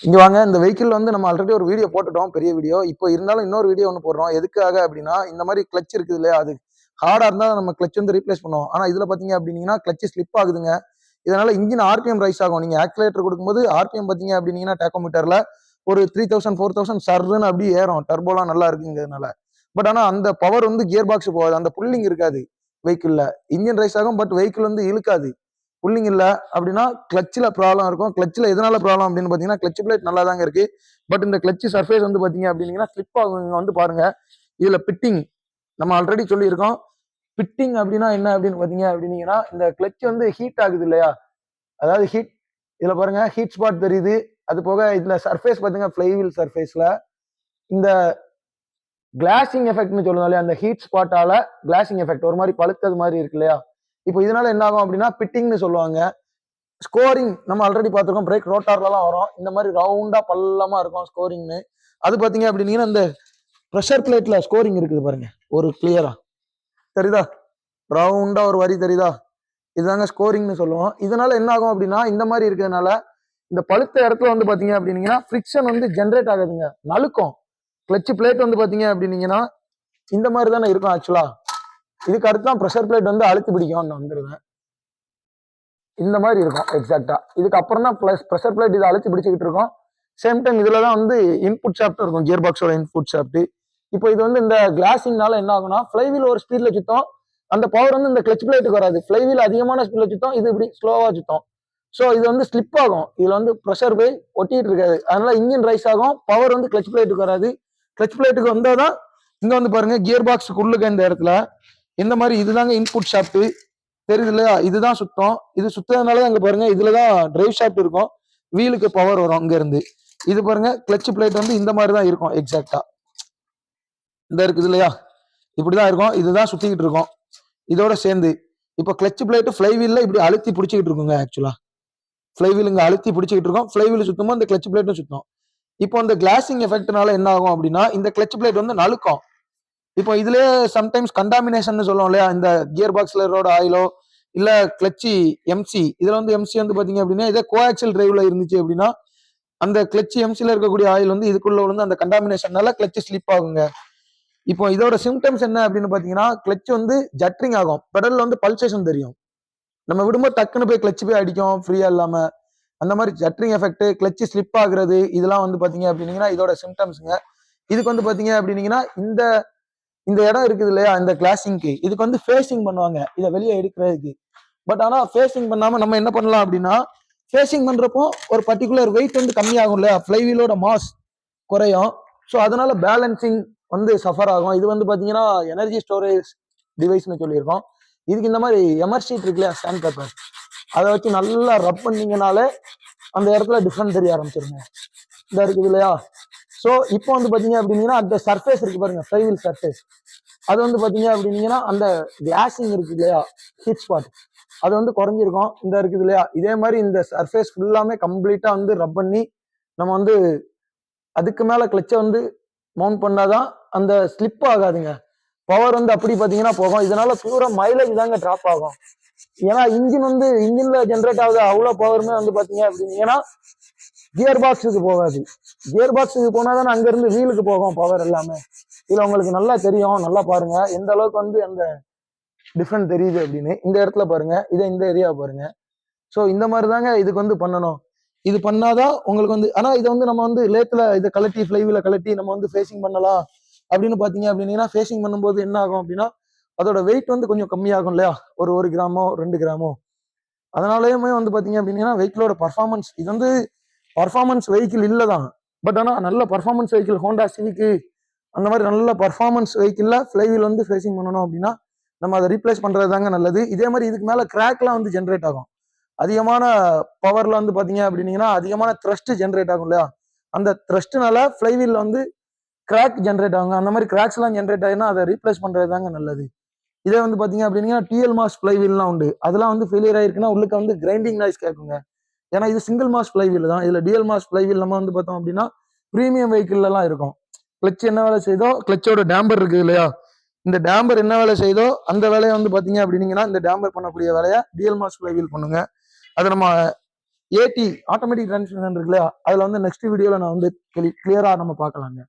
இங்க வாங்க இந்த வெஹிக்கிள் வந்து நம்ம ஆல்ரெடி ஒரு வீடியோ போட்டுட்டோம் பெரிய வீடியோ இப்போ இருந்தாலும் இன்னொரு வீடியோ ஒன்று போடுறோம். எதுக்காக அப்படின்னா இந்த மாதிரி கிளச் இருக்குது இல்லையா? அது ஹார்டா இருந்தால் நம்ம கிளச் வந்து ரீப்ளேஸ் பண்ணுவோம். ஆனால் இதுல பாத்தீங்க அப்படின்னீங்கன்னா கிளச் ஸ்லிப் ஆகுதுங்க. இதனால இன்ஜின் ஆர்பிஎம் ரைஸ் ஆகும். நீங்க ஆக்சிலேட்டர் கொடுக்கும்போது ஆர்பிஎம் பாத்தீங்க அப்படின்னீங்கன்னா டேக்கோமீட்டர்ல ஒரு த்ரீ தௌசண்ட் ஃபோர் தௌசண்ட் சர்ன்னு அப்படியே ஏறும். டர்போலாம் நல்லா இருக்குங்கிறதுனால. பட் ஆனால் அந்த பவர் வந்து கியர் பாக்ஸ் போகாது. அந்த புல்லிங் இருக்காது வெஹிக்கிள்ல இன்ஜின் ரைஸ் ஆகும் பட் வெஹிக்கிள் வந்து இழுக்காது. புல்லிங் இல்லை அப்படின்னா கிளச்சில் ப்ராப்ளம் இருக்கும். கிளச்சில் எதனால ப்ராப்ளம் அப்படின்னு பார்த்தீங்கன்னா கிளச் பிளேட் நல்லா தாங்க இருக்கு. பட் இந்த கிளச்சு சர்ஃபேஸ் வந்து பார்த்தீங்க அப்படின்னீங்கன்னா ஸ்லிப் ஆகும் வந்து பாருங்க. இதில் பிட்டிங் நம்ம ஆல்ரெடி சொல்லியிருக்கோம். பிட்டிங் அப்படின்னா என்ன அப்படின்னு பார்த்தீங்க அப்படின்னீங்கன்னா இந்த கிளச் வந்து ஹீட் ஆகுது இல்லையா? அதாவது ஹீட் இதில் பாருங்க ஹீட் ஸ்பாட் தெரியுது. அது போக இதில் சர்ஃபேஸ் பாத்தீங்க ஃப்ளைவில் சர்ஃபேஸில் இந்த கிளாசிங் எஃபெக்ட்னு சொல்லுவோம் இல்லையா? அந்த ஹீட் ஸ்பாட்டால கிளாசிங் எஃபெக்ட் ஒரு மாதிரி பழுத்தது மாதிரி இருக்கு இல்லையா? இப்போ இதனால என்ன ஆகும் அப்படின்னா பிட்டிங்னு சொல்லுவாங்க. ஸ்கோரிங் நம்ம ஆல்ரெடி பார்த்துருக்கோம். பிரேக் ரோட்டார்லலாம் வரும். இந்த மாதிரி ரவுண்டா பள்ளமா இருக்கும் ஸ்கோரிங்னு அது பார்த்தீங்க அப்படின்னீங்கன்னா இந்த ப்ரெஷர் பிளேட்ல ஸ்கோரிங் இருக்குது பாருங்க. ஒரு கிளியரா தெரியுதா? ரவுண்டா ஒரு வரி தெரியுதா? இதுதாங்க ஸ்கோரிங்னு சொல்லுவோம். இதனால என்ன ஆகும் அப்படின்னா இந்த மாதிரி இருக்கிறதுனால இந்த பழுத்த இடத்துல வந்து பாத்தீங்க அப்படின்னீங்கன்னா ஃப்ரிக்ஷன் வந்து ஜென்ரேட் ஆகுதுங்க. நழுக்கும். கிளச்சு பிளேட் வந்து பாத்தீங்க அப்படின்னீங்கன்னா இந்த மாதிரி தானே இருக்கும் ஆக்சுவலா இதுக்கு அடுத்து தான் ப்ரெஷர் பிளேட் வந்து அழுத்தி பிடிக்கும் நான் இந்த மாதிரி இருக்கும் எக்ஸாக்டா இதுக்கு அப்புறம் தான் ப்ளஸ் ப்ரெஷர் பிளேட் இதை அழுத்தி பிடிச்சிக்கிட்டு இருக்கும். சேம் டைம் இதுல தான் வந்து இன்புட் ஷாப்ட் இருக்கும் கியர் பாக்ஸோட இன்புட் ஷாப்ட் இப்போ இது வந்து இந்த கிளாஸிங்னால என்ன ஆகும்னா ஃப்ளைவீல் ஒரு ஸ்பீட்ல சுத்தம். அந்த பவர் வந்து இந்த கிளச் பிளேட்டுக்கு வராது. ஃப்ளைவீல் அதிகமான ஸ்பீட்ல சுத்தம் இது இப்படி ஸ்லோவா சுத்தம். ஸோ இது வந்து ஸ்லிப் ஆகும். இதுல வந்து ப்ரெஷர் போய் ஒட்டிட்டு இருக்காது. அதனால இன்ஜின் ரைஸ் ஆகும் பவர் வந்து கிளச் பிளேட்டுக்கு வராது. கிளச் பிளேட்டுக்கு வந்தால் தான் இங்க வந்து பாருங்க கியர் பாக்ஸுக்கு உள்ளுக்க இந்த இடத்துல இந்த மாதிரி இதுதாங்க இன்புட் ஷாப்ட் தெரியுது இல்லையா இதுதான் சுத்தம். இது சுத்ததுனால தான் பாருங்க இதுலதான் டிரைவ் ஷாப்ட் இருக்கும். வீலுக்கு பவர் வரும் அங்க இருந்து இது பாருங்க கிளச் பிளேட் வந்து இந்த மாதிரி தான் இருக்கும் எக்ஸாக்டா இந்த இருக்குது இல்லையா? இப்படிதான் இருக்கும் இதுதான் சுத்திக்கிட்டு இருக்கும். இதோட சேர்ந்து இப்போ கிளச் பிளேட் ஃபிளைவீல்ல இப்படி அழுத்தி பிடிச்சிக்கிட்டு இருக்குங்க ஆக்சுவலா ஃபிளைவீல் இங்க அழுத்தி பிடிச்சிக்கிட்டு இருக்கும். ஃபிளைவீல் சுத்தமும் இந்த கிளச் பிளேட்டும் சுத்தம். இப்போ இந்த கிளாசிங் எஃபெக்ட்னால என்ன ஆகும் அப்படின்னா இந்த கிளச் பிளேட் வந்து நழுக்கும். இப்போ இதுலயே சம்டைம்ஸ் கண்டாமினேஷன் சொல்லுவோம் இல்லையா? இந்த கியர் பாக்ஸ்ல ரோட ஆயிலோ இல்ல கிளச்சி எம்சி இதுல வந்து எம்சி வந்து பாத்தீங்க அப்படின்னா இதே கோஆக்சல் டிரைவ்ல இருந்துச்சு அப்படின்னா அந்த கிளச்சி எம்சில இருக்கக்கூடிய ஆயில் வந்து இதுக்குள்ள வந்து அந்த கண்டாமினேஷன்னால கிளச் ஸ்லிப் ஆகுங்க. இப்போ இதோட சிம்டம்ஸ் என்ன அப்படின்னு பாத்தீங்கன்னா கிளச் வந்து ஜட்ரிங் ஆகும். பெடல்ல வந்து பல்சேஷன் தெரியும். நம்ம விடும்போது டக்குன்னு போய் கிளச் போய் அடிக்கும் ஃப்ரீயா இல்லாம. அந்த மாதிரி ஜட்ரிங் எஃபெக்ட் கிளச் ஸ்லிப் ஆகுறது இதெல்லாம் வந்து பாத்தீங்க அப்படின்னீங்கன்னா இதோட சிம்டம்ஸுங்க இதுக்கு வந்து பாத்தீங்க அப்படின்னீங்கன்னா இந்த இந்த இடம் இருக்குது இல்லையா? இந்த கிளாசிங்க்கு இதுக்கு வந்து ஃபேஸிங் பண்ணுவாங்க. இதை வெளியே எடுக்கிறதுக்கு. பட் ஆனால் ஃபேஸிங் பண்ணாமல் நம்ம என்ன பண்ணலாம் அப்படின்னா ஃபேஸிங் பண்ணுறப்போ ஒரு பர்டிகுலர் வெயிட் வந்து கம்மியாகும் இல்லையா? ஃப்ளைவீலோட மாஸ் குறையும். ஸோ அதனால பேலன்சிங் வந்து சஃபர் ஆகும். இது வந்து பார்த்தீங்கன்னா எனர்ஜி ஸ்டோரேஜ் டிவைஸ்னு சொல்லியிருக்கோம். இதுக்கு இந்த மாதிரி எமர்ஷீட் இருக்கு இல்லையா? ஸ்டாண்ட் பேப்பர் அதை வச்சு நல்லா ரப் பண்ணீங்கனாலே அந்த இடத்துல டிஃப்ரெண்ட் தெரிய ஆரம்பிச்சிருங்க. இந்த இருக்குது இல்லையா? ஸோ இப்போ வந்து பாத்தீங்க அப்படின்னீங்கன்னா அந்த சர்ஃபேஸ் இருக்கு பாருங்க ஃப்ளைவீல் சர்ஃபேஸ் அது வந்து பாத்தீங்க அப்படின்னீங்கன்னா அந்த கிளாசிங் இருக்கு இல்லையா? ஹீட் ஸ்பாட் அது வந்து குறைஞ்சிருக்கும். இந்த இருக்குது இல்லையா? இதே மாதிரி இந்த சர்ஃபேஸ் ஃபுல்லாமே கம்ப்ளீட்டா வந்து ரப் பண்ணி நம்ம வந்து அதுக்கு மேல கிளச்சை வந்து மவுண்ட் பண்ணாதான் அந்த ஸ்லிப் ஆகாதுங்க. பவர் வந்து அப்படி பாத்தீங்கன்னா போகும். இதனால பியூரா மைலேஜ் தாங்க டிராப் ஆகும். ஏன்னா இன்ஜின் வந்து இன்ஜின்ல ஜென்ரேட் ஆகுது. அவ்வளவு பவருமே வந்து பாத்தீங்க அப்படின்னீங்கன்னா கியர் பாக்ஸுக்கு போகாது. கியர் பாக்ஸுக்கு போனால் தானே அங்கேருந்து வீலுக்கு போகும் பவர் எல்லாமே. இதில் உங்களுக்கு நல்லா தெரியும் நல்லா பாருங்க. எந்த அளவுக்கு வந்து அந்த டிஃப்ரெண்ட் தெரியுது அப்படின்னு. இந்த இடத்துல பாருங்க. இதை இந்த ஏரியா பாருங்க. ஸோ இந்த மாதிரி தாங்க இதுக்கு வந்து பண்ணணும். இது பண்ணாதான் உங்களுக்கு வந்து ஆனால் இதை வந்து நம்ம வந்து லேத்தில் இதை கலட்டி ஃப்ளைவில் கலட்டி நம்ம வந்து ஃபேஸிங் பண்ணலாம். அப்படின்னு பார்த்தீங்க அப்படின்னீங்கன்னா ஃபேஸிங் பண்ணும்போது என்ன ஆகும் அப்படின்னா அதோட வெயிட் வந்து கொஞ்சம் கம்மியாகும் இல்லையா? ஒரு ஒரு கிராமோ ரெண்டு கிராமோ. அதனாலயுமே வந்து பார்த்தீங்க அப்படின்னா வெஹிக்கிளோட பர்ஃபார்மன்ஸ் இது வந்து பர்ஃபார்மன்ஸ் வெஹிக்கிள் இல்லை தான். பட் ஆனால் நல்ல பர்ஃபார்மன்ஸ் வெஹிக்கிள் ஹோண்டா சிவிக்கு அந்த மாதிரி நல்ல பர்ஃபார்மன்ஸ் வெஹிக்கிளில் ஃப்ளைவீல் வந்து ஃபேஸிங் பண்ணணும் அப்படின்னா நம்ம அதை ரீப்ளேஸ் பண்ணுறது தாங்க நல்லது. இதே மாதிரி இதுக்கு மேலே கிராக்லாம் வந்து ஜென்ரேட் ஆகும். அதிகமான பவர்ல வந்து பார்த்தீங்க அப்படின்னீங்கன்னா அதிகமான த்ரஸ்ட் ஜென்ரேட் ஆகும் இல்லையா? அந்த த்ரஸ்ட்னால ஃப்ளைவீலில் வந்து கிராக் ஜென்ரேட் ஆகும் அந்த மாதிரி கிராக்ஸ்லாம் ஜென்ரேட் ஆகினா அதை ரீப்ளேஸ் பண்ணுறது தாங்க நல்லது. இதே வந்து பார்த்தீங்க அப்படின்னா டிஎல் மாஸ் ஃப்ளைவீல்லாம் உண்டு. அதெல்லாம் வந்து ஃபெயிலியர் ஆயிருக்குன்னா உள்ளுக்கு வந்து கிரைண்டிங் நாய்ஸ் கேட்குங்க ஏன்னா இது சிங்கிள் மாஸ் ஃப்ளைவீல் தான். இதுல டிஎல் மாஸ் ஃப்ளைவீல் நம்ம வந்து பார்த்தோம் அப்படின்னா ப்ரீமியம் வெஹிக்கிள்லாம் இருக்கும். கிளச் என்ன வேலை செய்தோ கிளச்சோட டேம்பர் இருக்கு இல்லையா? இந்த டேம்பர் என்ன வேலை செய்தோ அந்த வேலையை வந்து பாத்தீங்க அப்படின்னீங்கன்னா இந்த டேம்பர் பண்ணக்கூடிய வேலையை டிஎல் மாஸ் ஃப்ளைவீல் பண்ணுங்க. அதை நம்ம ஏடி ஆட்டோமேட்டிக் டிரான்ஸ்மிஷன் இருக்கு இல்லையா அதுல வந்து நெக்ஸ்ட் வீடியோல நான் வந்து கிளியரா நம்ம பார்க்கலாங்க.